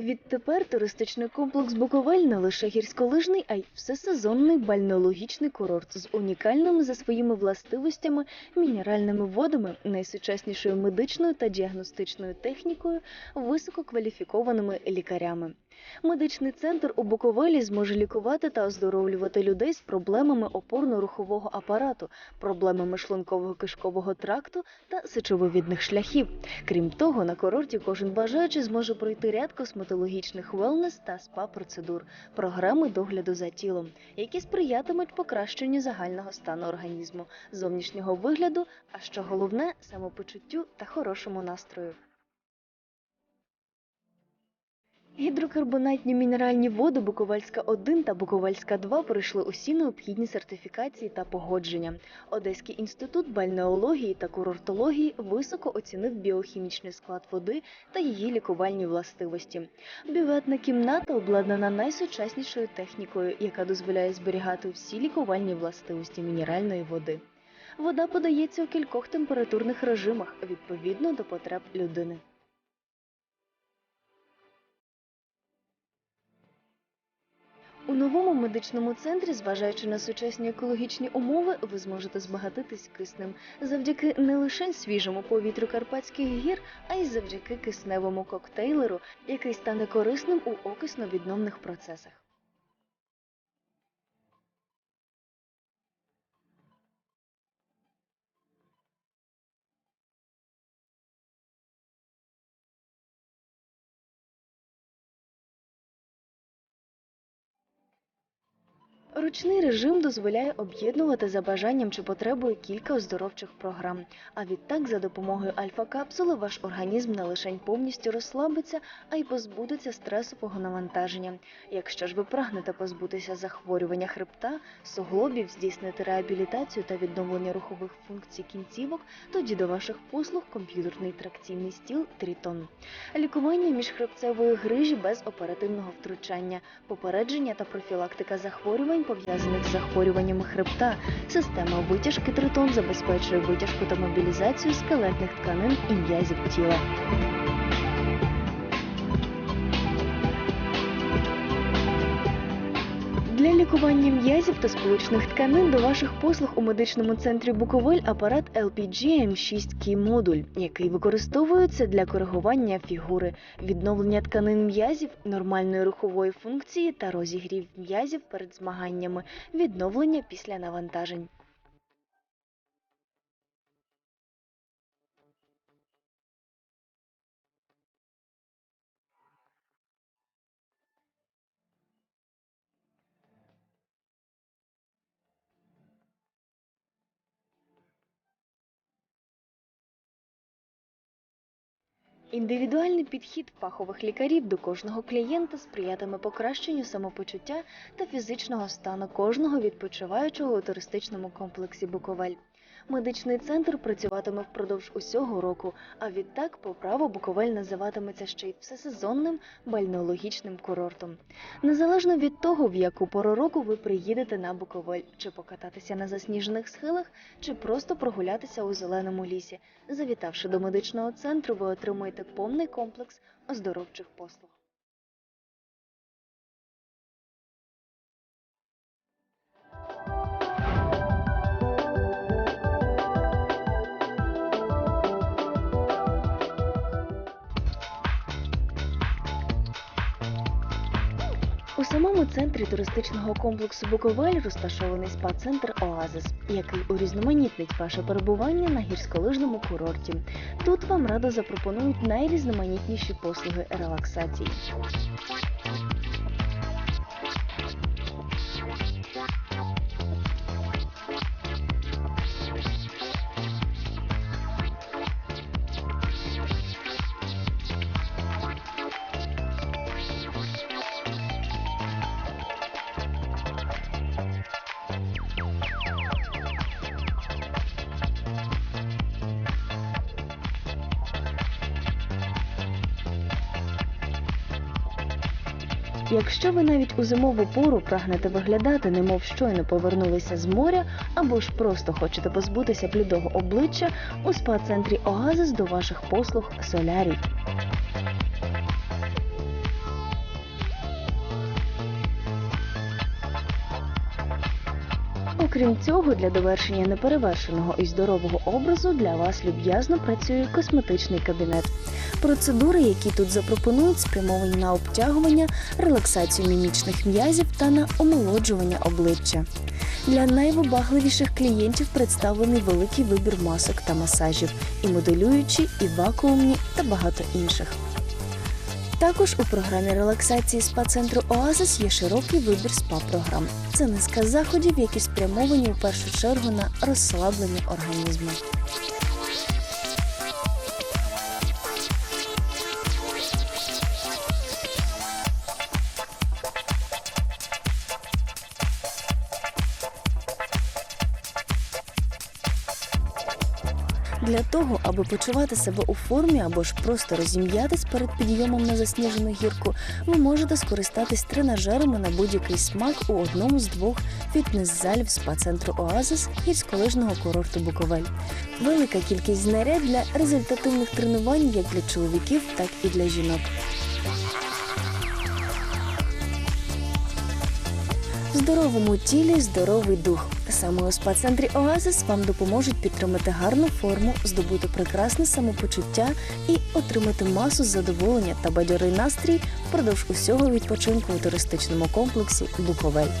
Відтепер туристичний комплекс Буковель не лише гірськолижний, а й всесезонний бальнеологічний курорт з унікальними за своїми властивостями мінеральними водами, найсучаснішою медичною та діагностичною технікою, висококваліфікованими лікарями. Медичний центр у Буковелі зможе лікувати та оздоровлювати людей з проблемами опорно-рухового апарату, проблемами шлунково-кишкового тракту та сечовивідних шляхів. Крім того, на курорті кожен бажаючий зможе пройти ряд косметологічних велнес та спа-процедур, програми догляду за тілом, які сприятимуть покращенню загального стану організму, зовнішнього вигляду, а що головне самопочуттю та хорошому настрою. Гідрокарбонатні мінеральні води Буковельська 1 та Буковельська 2 пройшли усі необхідні сертифікації та погодження. Одеський інститут бальнеології та курортології високо оцінив біохімічний склад води та її лікувальні властивості. Бюветна кімната обладнана найсучаснішою технікою, яка дозволяє зберігати всі лікувальні властивості мінеральної води. Вода подається у кількох температурних режимах відповідно до потреб людини. У новому медичному центрі, зважаючи на сучасні екологічні умови, ви зможете збагатитись киснем завдяки не лише свіжому повітрю Карпатських гір, а й завдяки кисневому коктейлеру, який стане корисним у окисно-відновних процесах. Ручний режим дозволяє об'єднувати за бажанням чи потребою кілька оздоровчих програм. А відтак, за допомогою альфа-капсули ваш організм не лише повністю розслабиться, а й позбудеться стресового навантаження. Якщо ж ви прагнете позбутися захворювання хребта, суглобів, здійснити реабілітацію та відновлення рухових функцій кінцівок, тоді до ваших послуг комп'ютерний тракційний стіл Трітон. Лікування міжхребцевої грижі без оперативного втручання, попередження та профілактика захворювань, пов'язаних з захворюваннями хребта. Система витяжки Тритон забезпечує витяжку та мобілізацію скелетних тканин і м'язів тіла. Для лікування м'язів та сполучних тканин до ваших послуг у медичному центрі Буковель апарат LPG M6 Key модуль, який використовується для коригування фігури, відновлення тканин м'язів, нормальної рухової функції та розігрів м'язів перед змаганнями, відновлення після навантажень. Індивідуальний підхід фахових лікарів до кожного клієнта сприятиме покращенню самопочуття та фізичного стану кожного відпочиваючого у туристичному комплексі Буковель. Медичний центр працюватиме впродовж усього року, а відтак по праву Буковель називатиметься ще й всесезонним бальнеологічним курортом. Незалежно від того, в яку пору року ви приїдете на Буковель, чи покататися на засніжених схилах, чи просто прогулятися у зеленому лісі. Завітавши до медичного центру, ви отримаєте повний комплекс оздоровчих послуг. У самому центрі туристичного комплексу Буковель розташований спа-центр Оазис, який урізноманітнить ваше перебування на гірськолижному курорті. Тут вам радо запропонують найрізноманітніші послуги релаксації. Якщо ви навіть у зимову пору прагнете виглядати, немов щойно повернулися з моря, або ж просто хочете позбутися блідого обличчя, у спа-центрі Оазис до ваших послуг Солярій. Окрім цього, для довершення неперевершеного і здорового образу для вас люб'язно працює косметичний кабінет. Процедури, які тут запропонують, спрямовані на обтягування, релаксацію мімічних м'язів та на омолоджування обличчя. Для найвибагливіших клієнтів представлений великий вибір масок та масажів, і моделюючі, і вакуумні та багато інших. Також у програмі релаксації спа-центру Оазис є широкий вибір спа-програм. Це низка заходів, які спрямовані у першу чергу на розслаблення організму. Для того, аби почувати себе у формі або ж просто розім'ятись перед підйомом на засніжену гірку, ви можете скористатись тренажерами на будь-який смак у одному з двох фітнес-залів спа-центру Оазис гірськолижного курорту Буковель. Велика кількість знарядь для результативних тренувань як для чоловіків, так і для жінок. Здоровому тілі здоровий дух. Саме у спа-центрі Оазис вам допоможуть підтримати гарну форму, здобути прекрасне самопочуття і отримати масу задоволення та бадьорий настрій впродовж усього відпочинку у туристичному комплексі Буковель.